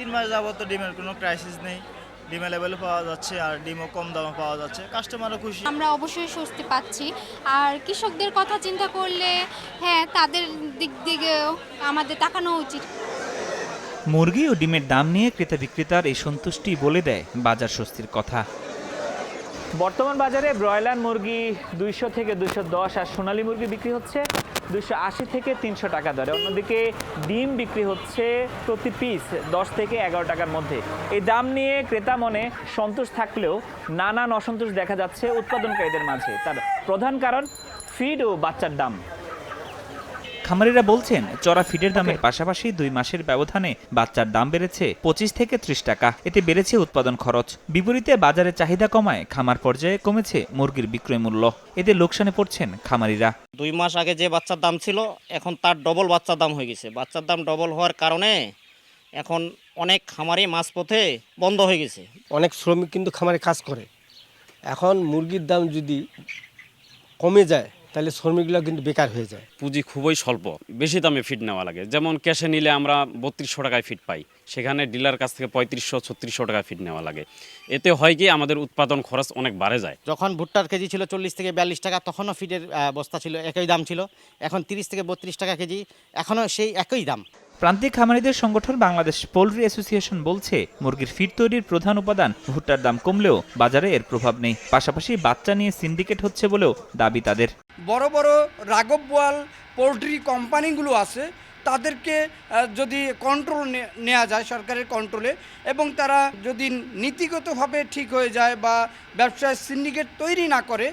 তিন মাস যাবত তো ডিমের কোনো ক্রাইসিস নেই। ডিম অ্যাভেলেবল পাওয়া যাচ্ছে আর ডিমও কম দামে পাওয়া যাচ্ছে। কাস্টমারও খুশি। আমরা অবশ্যই স্বস্তি পাচ্ছি। আর কৃষকদের কথা চিন্তা করলে হ্যাঁ তাদের দিক দিকেও আমাদের তাকানো উচিত। মুরগি ও ডিমের দাম নিয়ে ক্রেতা বিক্রেতার এই সন্তুষ্টি বলে দেয় বাজার স্বস্তির কথা। বর্তমান বাজারে ব্রয়লার মুরগি দুইশো থেকে দুইশো দশ আর সোনালী মুরগি বিক্রি হচ্ছে দুইশো আশি থেকে তিনশো টাকা দরে। অন্যদিকে ডিম বিক্রি হচ্ছে প্রতি পিস দশ থেকে এগারো টাকার মধ্যে। এই দাম নিয়ে ক্রেতা মনে সন্তোষ থাকলেও নানান অসন্তোষ দেখা যাচ্ছে উৎপাদনকারীদের মাঝে। তার প্রধান কারণ ফিড ও বাচ্চার দাম। খামারিরা বলছেন চড়া ফিডের দামের পাশাপাশি দুই মাসের ব্যবধানে বাচ্চার দাম বেড়েছে পঁচিশ থেকে ত্রিশ টাকা। এতে বেড়েছে উৎপাদন খরচ। বিপরীতে বাজারে চাহিদা কমায় খামার পর্যায়ে কমেছে মুরগির বিক্রয় মূল্য। এতে লোকসানে পড়ছেন খামারিরা। দুই মাস আগে যে বাচ্চার দাম ছিল এখন তার ডবল বাচ্চার দাম হয়ে গেছে। বাচ্চার দাম ডবল হওয়ার কারণে এখন অনেক খামারি মাঝপথে বন্ধ হয়ে গেছে। অনেক শ্রমিক কিন্তু খামারে কাজ করে। এখন মুরগির দাম যদি কমে যায় তাহলে শ্রমিকগুলো কিন্তু বেকার হয়ে যায়। পুঁজি খুবই স্বল্প বেশি দামে ফিট নেওয়া লাগে। যেমন ক্যাশে নিলে আমরা বত্রিশশো টাকায় ফিট পাই সেখানে ডিলার কাছ থেকে পঁয়ত্রিশশো ছত্রিশশো টাকায় ফিট নেওয়া লাগে। এতে হয় কি আমাদের উৎপাদন খরচ অনেক বাড়ে যায়। যখন ভুট্টার কেজি ছিল চল্লিশ থেকে বিয়াল্লিশ টাকা তখনও ফিডের বস্তা ছিল একই দাম ছিল। এখন তিরিশ থেকে বত্রিশ টাকা কেজি এখনও সেই একই দাম। প্রান্তিক খামারিদের সংগঠন বাংলাদেশ পোলট্রি অ্যাসোসিয়েশন বলছে, মুরগির ফিট তৈরির প্রধান উপাদান ভুট্টার দাম কমলেও বাজারে এর প্রভাব নেই। পাশাপাশি বাচ্চা নিয়ে সিন্ডিকেট হচ্ছে বলেও দাবি তাদের। বড় বড় রাঘব পোলট্রি কোম্পানিগুলো আছে, তাদেরকে যদি কন্ট্রোল নেওয়া যায় সরকারের কন্ট্রোলে এবং তারা যদি নীতিগতভাবে ঠিক হয়ে যায় বা ব্যবসায় সিন্ডিকেট তৈরি না করে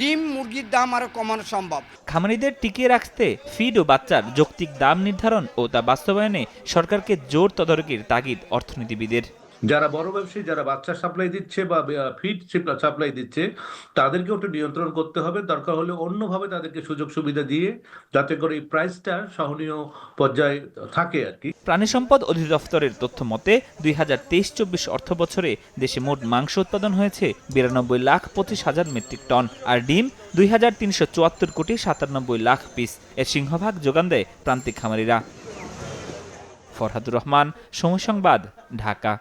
ডিম মুরগির দাম আরও কমানো সম্ভব। খামারিদের টিকিয়ে রাখতে ফিড ও বাচ্চার যৌক্তিক দাম নির্ধারণ ও তা বাস্তবায়নে সরকারকে জোর তদারকির তাগিদ অর্থনীতিবিদের। যারা বড় ব্যবসায়ী, যারা বাচ্চা সাপ্লাই দিচ্ছে বা ফিড সাপ্লাই দিচ্ছে, তাদেরকেও একটু নিয়ন্ত্রণ করতে হবে। দরকার হলে অন্যভাবে তাদেরকে সুযোগ সুবিধা দিয়ে যাতে করে এই প্রাইসটা সহনীয় পর্যায়ে থাকে আর কি। প্রাণী সম্পদ অধিদপ্তরের তথ্য মতে, দুই হাজার তেইশ চব্বিশ অর্থ বছরে দেশে মোট মাংস উৎপাদন হয়েছে বিরানব্বই লাখ পঁচিশ হাজার মেট্রিক টন, আর ডিম দুই হাজার তিনশো চুয়াত্তর কোটি সাতানব্বই লাখ পিস এর সিংহভাগ যোগান দেয় প্রান্তিক খামারিরা। ফরহাদুর রহমান, সময় সংবাদ, ঢাকা।